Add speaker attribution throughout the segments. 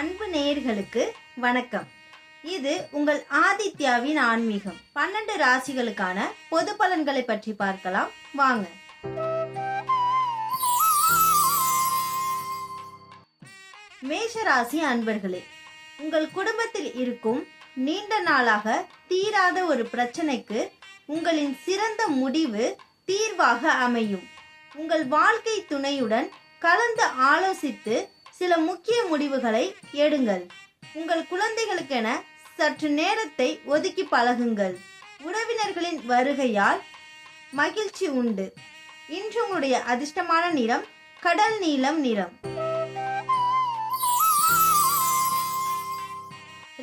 Speaker 1: அன்பு நேயர்களுக்கு வணக்கம். இது உங்கள் ஆதித்யாவின் ஆன்மீகம். பன்னெண்டு ராசிகளுக்கான பொது பலன்களை பற்றி பார்க்கலாம். வாங்க. மேஷ ராசி அன்பர்களே உங்கள் குடும்பத்தில் இருக்கும் நீண்ட நாளாக தீராத ஒரு பிரச்சனைக்கு உங்களின் சிறந்த முடிவு தீர்வாக அமையும். உங்கள் வாழ்க்கை துணையுடன் கலந்து ஆலோசித்து சில முக்கிய முடிவுகளை எடுங்கள். உங்கள் குழந்தைகளுக்கென சற்று நேரத்தை ஒதுக்கி பழகுங்கள். உறவினர்களின் வருகையால் மகிழ்ச்சி உண்டு. இன்று உங்களுடைய அதிர்ஷ்டமான நிறம் கடல் நீலம் நிறம்.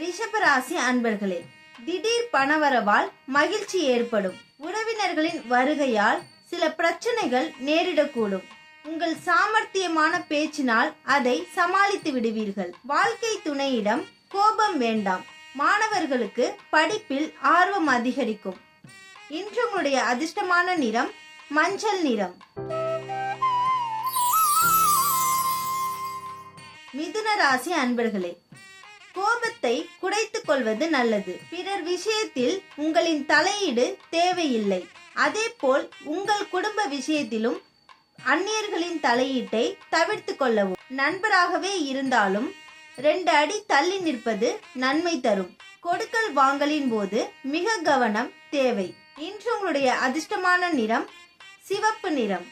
Speaker 1: ரிஷபராசி அன்பர்களே திடீர் பணவரவால் மகிழ்ச்சி ஏற்படும். உறவினர்களின் வருகையால் சில பிரச்சனைகள் நேரிடக்கூடும். உங்கள் சாமர்த்தியமான பேச்சினால் அதை சமாளித்து விடுவீர்கள். வாழ்க்கை துணையிடம் கோபம் வேண்டாம். மாணவர்களுக்கு படிப்பில் ஆர்வம் அதிகரிக்கும். இன்று உங்களுடைய அதிர்ஷ்டமான நிறம் மஞ்சள் நிறம். மிதுன ராசி அன்பர்களே கோபத்தை குடைத்துக் கொள்வது நல்லது. பிறர் விஷயத்தில் உங்களின் தலையீடு தேவையில்லை. அதேபோல் உங்கள் குடும்ப விஷயத்திலும் அந்நியர்களின் தலையீட்டை தவிர்த்து கொள்ளவும். நண்பராகவே இருந்தாலும் ரெண்டு அடி தள்ளி நிற்பது நன்மை தரும். கொடுக்கல் வாங்கலின் போது மிக கவனம் தேவை. இன்று உங்களுடைய அதிர்ஷ்டமான நிறம் சிவப்பு நிறம்.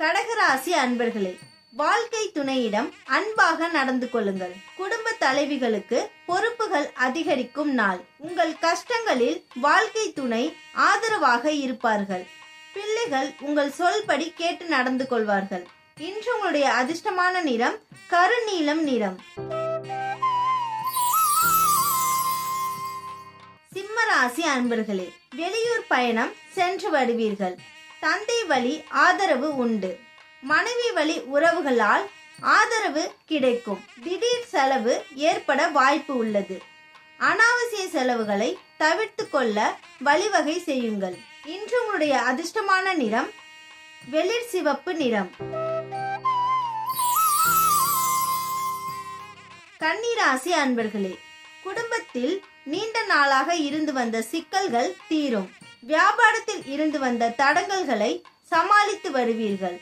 Speaker 1: கடகராசி அன்பர்களே வாழ்க்கை துணையிடம் அன்பாக நடந்து கொள்ளுங்கள். குடும்ப தலைவிகளுக்கு பொறுப்புகள் அதிகரிக்கும் நாள். உங்கள் கஷ்டங்களில் வாழ்க்கை துணை ஆதரவாக இருப்பார்கள். பிள்ளைகள் உங்கள் சொல்படி கேட்டு நடந்து கொள்வார்கள். இன்று உங்களுடைய அதிர்ஷ்டமான நிறம் கருநீலம் நிறம். சிம்மராசி அன்பர்களே வெளியூர் பயணம் சென்று வருவீர்கள். தந்தை வழி ஆதரவு உண்டு. மனைவி வழி உறவுகளால் ஆதரவு கிடைக்கும். திடீர் செலவு ஏற்பட வாய்ப்பு உள்ளது. அனாவசிய செலவுகளை தவிர்த்து கொள்ள வழிவகை செய்யுங்கள். இன்று உங்களுடைய அதிர்ஷ்டமான நிறம் வெளிர் சிவப்பு நிறம். கன்னிராசி அன்பர்களே குடும்பத்தில் நீண்ட நாளாக இருந்து வந்த சிக்கல்கள் தீரும். வியாபாரத்தில் இருந்து வந்த தடங்கல்களை சமாளித்து வருவீர்கள்.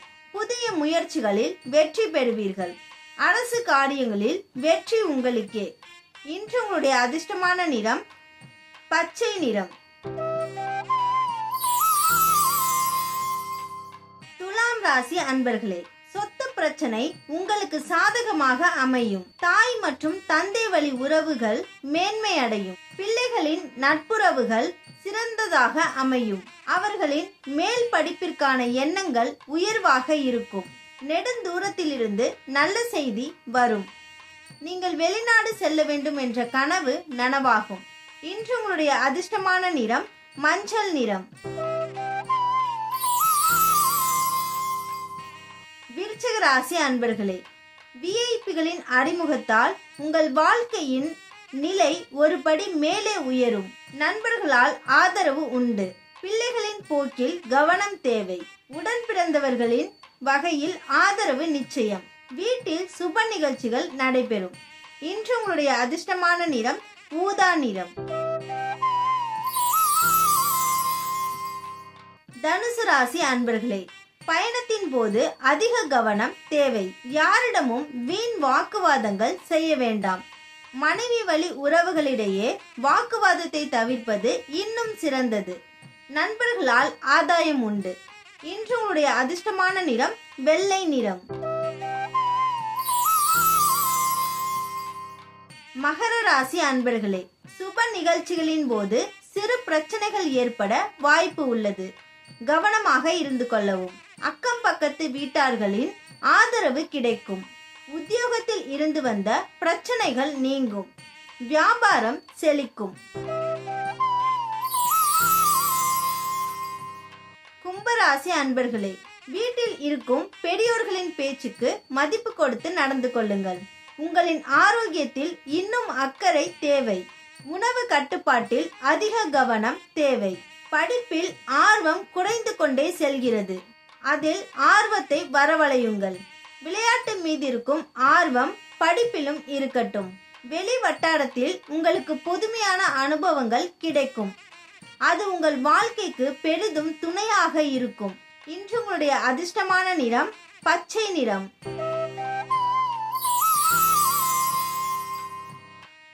Speaker 1: முயற்சிகளில் வெற்றி பெறுவீர்கள். அரசு காரியங்களில் வெற்றி உங்களுக்கே. இன்று உங்களுடைய அதிர்ஷ்டமான நிறம் பச்சை நிறம். துலாம் ராசி அன்பர்களே சொத்து பிரச்சனை உங்களுக்கு சாதகமாக அமையும். தாய் மற்றும் தந்தை வழி உறவுகள் மேன்மை அடையும் பிள்ளைகளின் நட்புறவுகள் சிறந்ததாக அமையும். அவர்களின் மேல் படிப்பிற்கான எண்ணங்கள் உயர்வாக இருக்கும். நெடுந்தூரத்திலிருந்து நல்ல செய்தி வரும். நீங்கள் வெளிநாடு செல்ல வேண்டும் என்ற கனவு நனவாகும். இன்று உங்களுடைய அதிர்ஷ்டமான நிறம் மஞ்சள் நிறம். விருச்சக ராசி அன்பர்களே விஐபிகளின் அறிமுகத்தால் உங்கள் வாழ்க்கையின் நிலை ஒருபடி மேலே உயரும். நண்பர்களால் ஆதரவு உண்டு. பிள்ளைகளின் போக்கில் கவனம் தேவை. உடன் பிறந்தவர்களின் வகையில் ஆதரவு நிச்சயம். வீட்டில் சுப நிகழ்ச்சிகள் நடைபெறும். இன்று உங்களுடைய அதிர்ஷ்டமான நிறம் ஊதா நிறம். தனுசு ராசி அன்பர்களே பயணத்தின் போது அதிக கவனம் தேவை. யாரிடமும் வீண் வாக்குவாதங்கள் செய்ய வேண்டாம். மனைவி வழி உறவுகளிடையே வாக்குவாதத்தை தவிர்ப்பது இன்னும் சிறந்தது. நண்பர்களால் ஆதாயம் உண்டு. இன்று உங்களுடைய அதிர்ஷ்டமான நிறம் வெள்ளை நிறம். மகர ராசி அன்பர்களே சுப நிகழ்ச்சிகளின் போது சிறு பிரச்சனைகள் ஏற்பட வாய்ப்பு உள்ளது. கவனமாக இருந்து கொள்ளவும். அக்கம் பக்கத்து வீட்டார்களின் ஆதரவு கிடைக்கும். உத்தியோகத்தில் இருந்து வந்த பிரச்சனைகள் நீங்கும். வியாபாரம் செழிக்கும். கும்பராசி அன்பர்களே வீட்டில் இருக்கும் பெரியோர்களின் பேச்சுக்கு மதிப்பு கொடுத்து நடந்து கொள்ளுங்கள். உங்களின் ஆரோக்கியத்தில் இன்னும் அக்கறை தேவை. உணவு கட்டுப்பாட்டில் அதிக கவனம் தேவை. படிப்பில் ஆர்வம் குறைந்து கொண்டே செல்கிறது. அதில் ஆர்வத்தை வரவழையுங்கள். விளையாட்டு மீது இருக்கும் ஆர்வம் படிப்பிலும் இருக்கட்டும். வெளி வட்டாரத்தில் உங்களுக்கு புதுமையான அனுபவங்கள் கிடைக்கும். அது உங்கள் வாழ்க்கைக்கு பெரிதும் துணையாக இருக்கும். இன்று உங்களுடைய அதிர்ஷ்டமான நிறம் பச்சை நிறம்.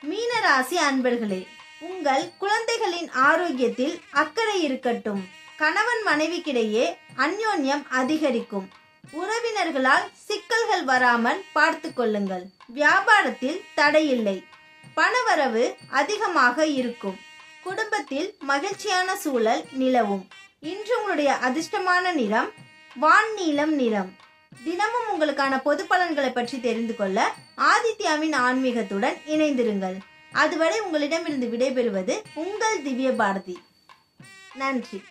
Speaker 1: மீனராசி அன்பர்களே உங்கள் குழந்தைகளின் ஆரோக்கியத்தில் அக்கறை இருக்கட்டும். கணவன் மனைவிக்கிடையே அந்யோன்யம் அதிகரிக்கும். உறவினர்களால் சிக்கல்கள் வராமல் பார்த்து கொள்ளுங்கள். வியாபாரத்தில் தடையில்லை. பணவரவு அதிகமாக இருக்கும். குடும்பத்தில் மகிழ்ச்சியான சூழல் நிலவும். இன்று உங்களுடைய அதிர்ஷ்டமான நிறம் வான் நீளம் நிறம். தினமும் உங்களுக்கான பொது பலன்களை பற்றி தெரிந்து கொள்ள ஆதித்யாவின் ஆன்மீகத்துடன் இணைந்திருங்கள். அதுவரை உங்களிடமிருந்து விடைபெறுவது உங்கள் திவ்ய பாரதி நன்றி.